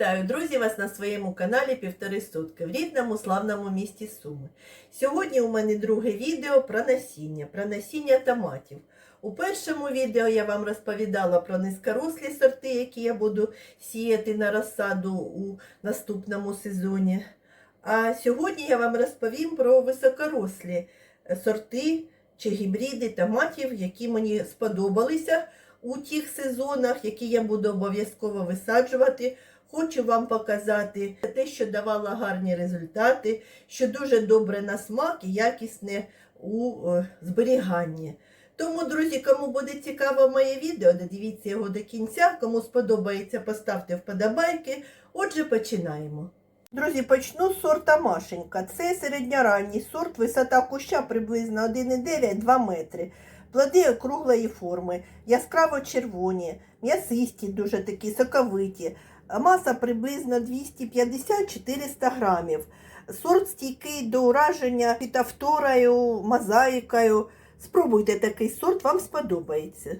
Вітаю, друзі, вас на своєму каналі Півтори сутки в рідному славному місті Суми. Сьогодні у мене друге відео про насіння, про насіння томатів. У першому відео я вам розповідала про низькорослі сорти, які я буду сіяти на розсаду у наступному сезоні. А сьогодні я вам розповім про високорослі сорти чи гібриди томатів, які мені сподобалися у тих сезонах, які я буду обов'язково висаджувати. Хочу вам показати те, що давало гарні результати, що дуже добре на смак і якісне у е, зберіганні. Тому, друзі, кому буде цікаво моє відео, додивіться його до кінця. Кому сподобається, поставте вподобайки. Отже, починаємо. Друзі, почну з сорта Машенька. Це середньоранній сорт, висота куща приблизно 1,9-2 метри. Плоди круглої форми, яскраво червоні, м'ясисті, дуже такі соковиті. Маса приблизно 250-400 грамів. Сорт стійкий до ураження фітофторою, мозаїкою. Спробуйте такий сорт, вам сподобається.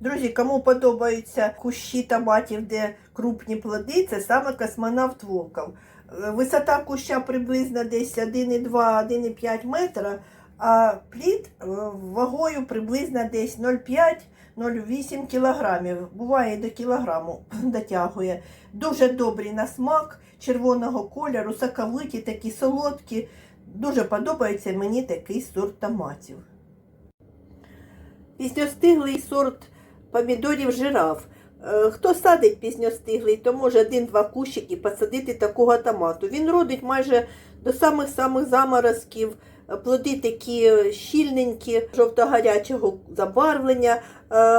Друзі, кому подобаються кущі томатів, де крупні плоди, це саме космонавт Волков. Висота куща приблизно десь 1,2-1,5 метра, а плід е, вагою приблизно десь 0,5-0,8 кілограмів. Буває до кілограму дотягує. Дуже добрий на смак, червоного кольору, соковиті, такі солодкі. Дуже подобається мені такий сорт томатів. Пізньостиглий сорт помідорів жираф. Е, Хто садить пізньостиглий, то може один-два кущики посадити такого томату. Він родить майже до самих-самих заморозків. Е, Плоди такі щільненькі, жовто-гарячого забарвлення. Е,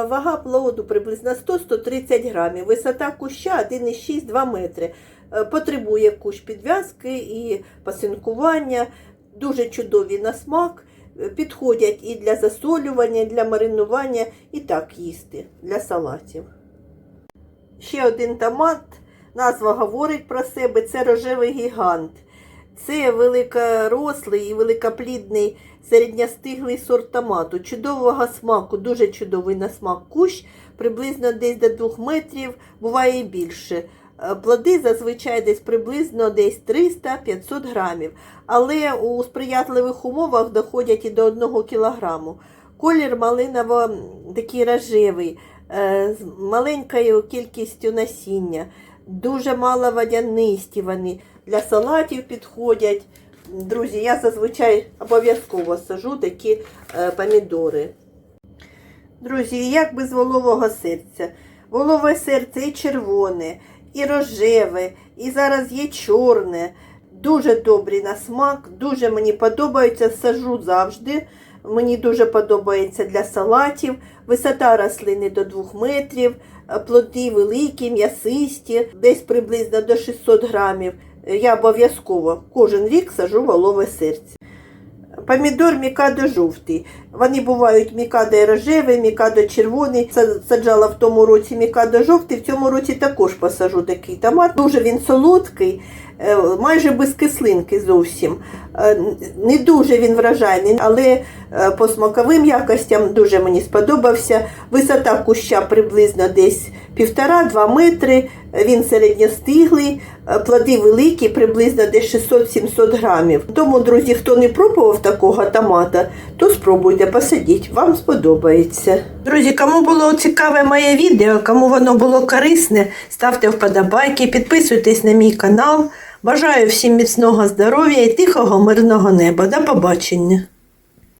Вага плоду приблизно 100-130 грамів. Висота куща 1,6-2 метри. Е, Потребує кущ підв'язки і пасинкування. Дуже чудові на смак. Підходять і для засолювання, і для маринування, і так їсти для салатів. Ще один томат, назва говорить про себе, це рожевий гігант. Це великорослий і великоплідний середньостиглий сорт томату. Чудового смаку, дуже чудовий на смак кущ, приблизно десь до 2 метрів, буває і більше. Е, Плоди зазвичай десь приблизно десь 300-500 грамів, але у сприятливих умовах доходять і до 1 кілограму. Колір малиново такий рожевий, е, з маленькою кількістю насіння, дуже мало водянисті вони. Для салатів підходять. Друзі, я зазвичай обов'язково сажу такі е, помідори. Друзі, як без волового серця? Волове серце і червоне, і рожеве, і зараз є чорне. Дуже добрі на смак, дуже мені подобаються, сажу завжди. Мені дуже подобається для салатів. Висота рослини до 2 метрів, плоди великі, м'ясисті, десь приблизно до 600 грамів. Я обов'язково кожен рік сажу волове серце. Помідор мікадо жовтий. Вони бувають мікадо рожевий, мікадо червоний. Саджала в тому році мікадо жовтий, в цьому році також посажу такий томат. Дуже він солодкий, е, майже без кислинки зовсім. Е, Не дуже він вражайний, але е, по смаковим якостям дуже мені сподобався. Висота куща приблизно десь 1,5-2 метри. Він середньостиглий, е, плоди великі, приблизно десь 600-700 грамів. Тому, друзі, хто не пробував такого томата, то спробуйте посадіть, вам сподобається. Друзі, кому було цікаве моє відео, кому воно було корисне, ставте вподобайки, підписуйтесь на мій канал. Бажаю всім міцного здоров'я і тихого мирного неба. До побачення!